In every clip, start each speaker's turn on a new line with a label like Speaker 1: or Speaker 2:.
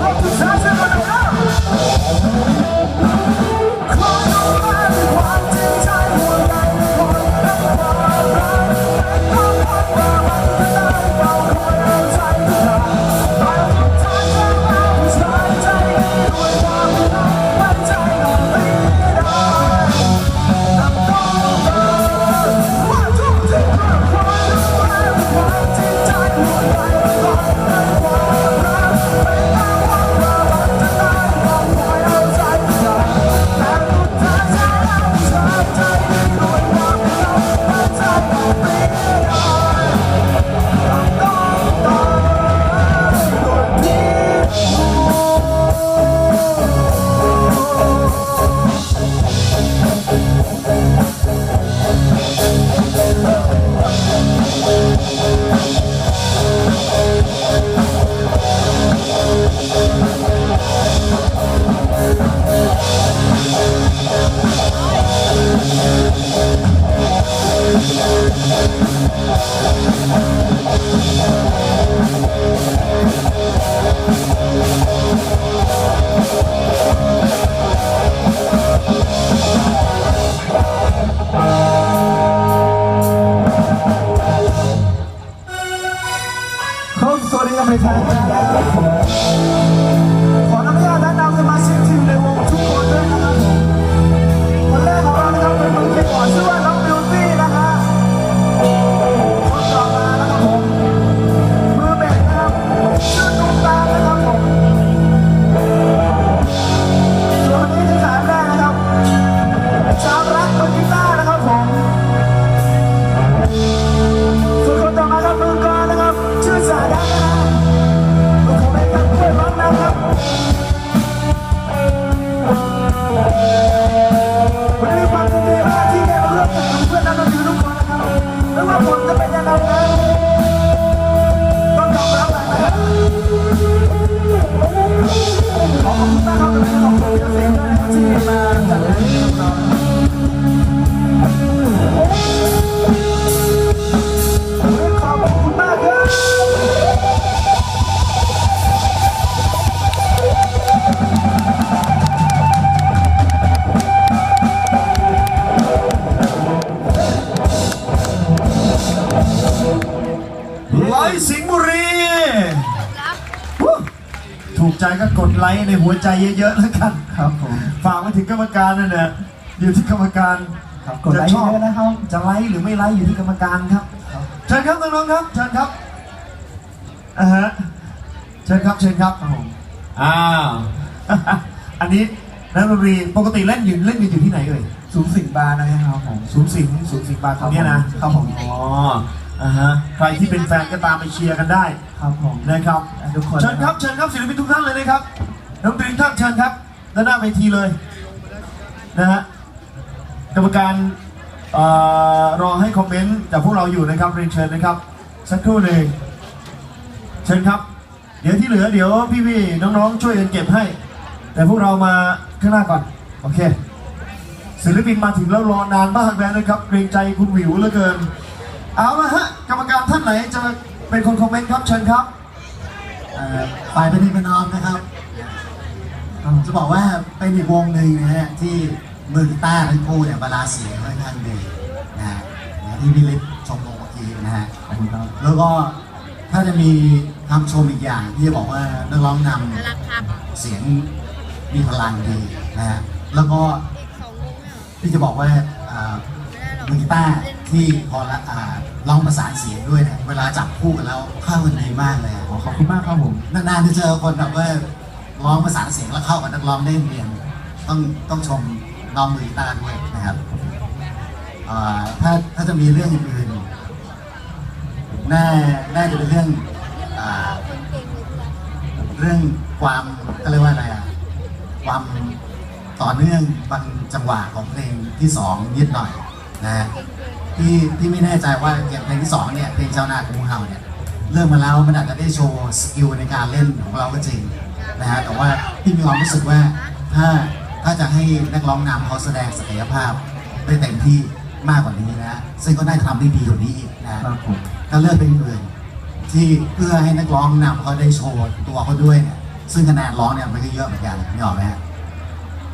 Speaker 1: Vamos, Zaza! ไม่ใช่ ไลค์ในหัวใจเยอะ
Speaker 2: ๆแล้วกัน
Speaker 1: ครับผม
Speaker 2: ฝากมาถึงกรรมการนั่นแหละอยู่ที่กรรมการ
Speaker 1: ครับกดไลค์
Speaker 2: จะชอบ
Speaker 1: เยอะนะครับ
Speaker 2: จะไลค์หรือไม่ไลค์อยู่ที่กรรมการครับ
Speaker 1: ครับ
Speaker 2: เชิญครับน้องๆครับเชิญครับอ่าฮะเชิญครับเชิญครับอ้าวอันนี้นักดนตรีปกติเล่นอยู่เล่นอยู่ที่ไหนเอ่ย
Speaker 1: สูงสิงบาร์นะครับผม
Speaker 2: ศูนย์สิงห์ศูนย์สิงห์บาร์ตรงเนี้ยนะครับ
Speaker 1: ผม
Speaker 2: อ๋อ อ่าฮะใครที่เป็นแฟนก็ตามไปเชียร์กันได้
Speaker 1: ครับผม
Speaker 2: นะครับ
Speaker 1: ทุกคน
Speaker 2: เชิญครับเชิญครับศิลปินทุกท่านเลยนะครับน้องตรีทุกท่านเชิญครับด้านหน้าเวทีเลยนะฮะกรรมการเอ่อรอให้คอมเมนต์จากพวกเราอยู่นะครับเรียนเชิญนะครับสักครู่หนึ่งเชิญครับ เดี๋ยวที่เหลือเดี๋ยวพี่ๆน้องๆช่วยกันเก็บให้ แต่พวกเรามาข้างหน้าก่อนโอเคศิลปินมาถึงแล้วรอนานมากแล้วนะครับ เกรงใจคุณหวิวเหลือเกิน เอาละฮะกรรมการท่านไหนจะเป็นคนคอมเมนต์ครับเชิญครับ
Speaker 3: ฝ่ายเป็นพี่เป็นน้องนะครับผมจะบอกว่าเป็นอีกวงหนึ่งนะฮะที่มือกีตาร์ทั้งคู่เนี่ยเวลาเสียงค่อนข้างดีนะฮะที่พี่ฤทธิ์ชมลงเมื่อกี้นะฮะ
Speaker 1: ขอบคุณครับ
Speaker 3: แล้วก็ถ้าจะมีคำชมอีกอย่างที่จะบอกว่านักร้องนำเสียงมีพลังดีนะฮะแล้วก็พี่จะบอกว่าอ่ามือกีตาร์ ที่พอละอ่าร้องประสานเสียงด้วยเนี่ยเวลาจับคู่กันแล้วเข้ากันดีมากเลยอะ
Speaker 1: ขอขอบคุณมากครับผม
Speaker 3: นานๆจะเจอคนแบบว่าร้องภาษานเสียงแล้วเข้ากับนักร้องได้เรียนต้องต้องชมน้องมือกีตาร์ด้วยนะครับอ่าถ้าถ้าจะมีเรื่องอื่นๆน่าน่าจะเป็นเรื่องอ่าเรื่องความก็เรียกว่าอะไรอะความต่อเนื่องบางจังหวะของเพลงที่สองนิดหน่อยนะฮะ ที่ที่ไม่แน่ใจว่าอย่างเพลงที่สองเนี่ยเพลงเจ้าหน้าของเฮาเนี่ยเริ่มมาแล้วมันอาจจะได้โชว์สกิลในการเล่นของเราก็จริงนะฮะแต่ว่าพี่มีความรู้สึกว่าถ้าถ้าจะให้นักร้องนำเขาแสดงศักยภาพได้เต็มที่มากกว่านี้นะ ซึ่งก็น่าจะทำได้ดีกว่านี้อีกนะ
Speaker 1: ครับผม
Speaker 3: ถ้าเลือกเป็นอื่นที่เพื่อให้นักร้องนำเขาได้โชว์ตัวเขาด้วยเนี่ยซึ่งคะแนนร้องเนี่ยมันก็เยอะเหมือนกันนี่ออกไหมฮะ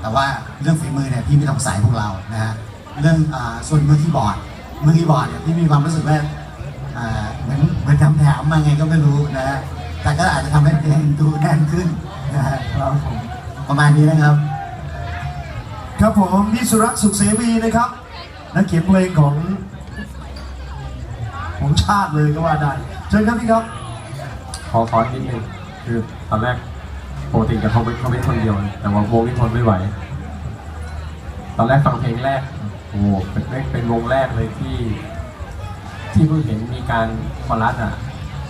Speaker 3: แต่ว่าเรื่องฝีมือเนี่ยพี่ไม่ต้องใส่พวกเรานะฮะเรื่องอ่าส่วนมือคีย์บอร์ด มือคีย์บอร์ดเนี่ยพี่มีความรู้สึกว่าอ่าเหมือนเหมือนคำถามมาไงก็ไม่รู้นะฮะแต่ก็อาจจะทำให้เพลงดูแน่นขึ้นนะฮะ
Speaker 1: ครับผม
Speaker 3: ประมาณนี้นะครับ
Speaker 2: ครับผมพี่สุรักษ์สุขเสวีนะครับนักเขียนเพลงของของชาติเลยก็ว่าได้เชิญครับพี่ครับ
Speaker 4: ขอขอนิดนึงคือตอนแรกปกติกับเขาเป็นเขาเป็นคนเดียว แต่ว่าวงนี้ทนไม่ไหว ตอนแรกฟังเพลงแรก โอ้โหเป็นเป็นเป็นวงแรกเลยที่ ที่เพิ่งเห็นมีการคอรัสอะ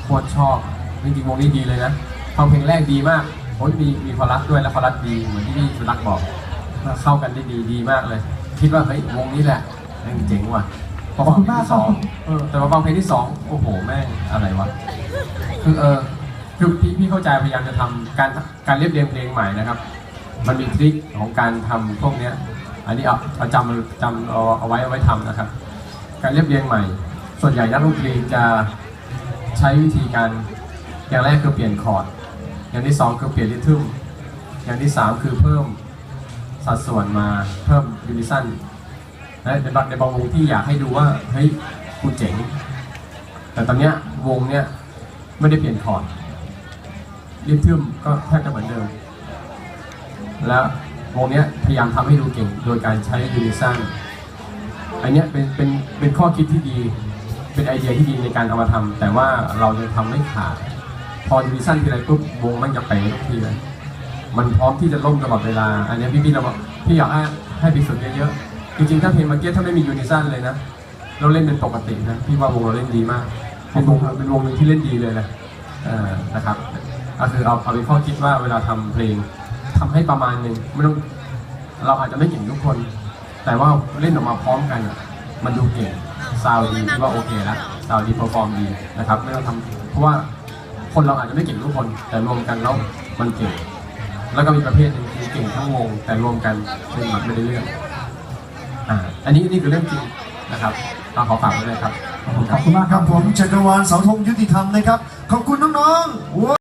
Speaker 4: โคตรชอบจริงๆวงนี้ดีเลยนะฟังเพลงแรกดีมากโอ้ยมีมีคอรัสด้วยแล้วคอรัสดีเหมือนที่พี่สุรักษ์บอกเข้ากันได้ดีดีมากเลย คิดว่าเฮ้ยวงนี้แหละแม่งเจ๋งว่ะพอฟังเพลงที่สองเออแต่พอฟังเพลงที่สองโอ้โหแม่งอะไรวะคือเออคือพี่พี่เข้าใจพยายามจะทำการการเรียบเรียงเพลงใหม่นะครับ มันมีทริคของการทำพวกเนี้ย อันนี้เอาเอาจำจำเอาเอาไว้เอาไว้ทำนะครับ การเรียบเรียงใหม่ ส่วนใหญ่นักดนตรีจะใช้วิธีการอย่างแรกคือเปลี่ยนคอร์ด อย่างที่สองคือเปลี่ยนริทึมอย่างที่สามคือเพิ่มสัดส่วนมาเพิ่มยูนิซันและในบางในบางวงที่อยากให้ดูว่าเฮ้ยกูเจ๋ง แต่ตอนเนี้ยวงเนี้ยไม่ได้เปลี่ยนคอร์ดริทึมก็แทบจะเหมือนเดิม แล้ว วงนี้พยายามทำให้ดูเก่งโดยการใช้ยูนิซันอันนี้เป็นเป็นเป็นข้อคิดที่ดี เป็นไอเดียที่ดีในการเอามาทำแต่ว่าเรายังทำไม่ขาดพอยูนิซันทีไรปุ๊บวงมันจะเป๋ทุกทีเลยมันพร้อมที่จะล่มตลอดเวลา อันนี้พี่พี่เราพี่อยากให้ให้ไปฝึกเยอะๆจริงๆถ้าเพลงเมื่อกี้ถ้าไม่มียูนิซันเลยนะเราเล่นเป็นปกตินะพี่ว่าวงเราเล่นดีมากเป็นวงเป็นวงหนึ่งที่เล่นดีเลยนะเออนะครับก็คือเอาเอาเป็นข้อคิดว่าเวลาทำเพลง ทำให้ประมาณหนึ่งไม่ต้องเราอาจจะไม่เก่งทุกคน แต่ว่าเล่นออกมาพร้อมกัน มันดูเก่งซาวดีที่ว่าโอเคแล้วซาวดีเพอร์ฟอร์มดีนะครับไม่ต้องทำเพราะว่าคนเราอาจจะไม่เก่งทุกคน แต่รวมกันแล้วมันเก่ง แล้วก็มีประเภทหนึ่งคือเก่งทั้งวงแต่รวมกันเป็นแบบไม่ได้เรื่องอ่าอันนี้นี่คือเรื่องจริงนะครับเราขอฝากไว้เลยครับ
Speaker 2: ขอบคุณมากครับผมจักรวาลเสาธงยุติธรรมนะครับ ขอบคุณน้องๆ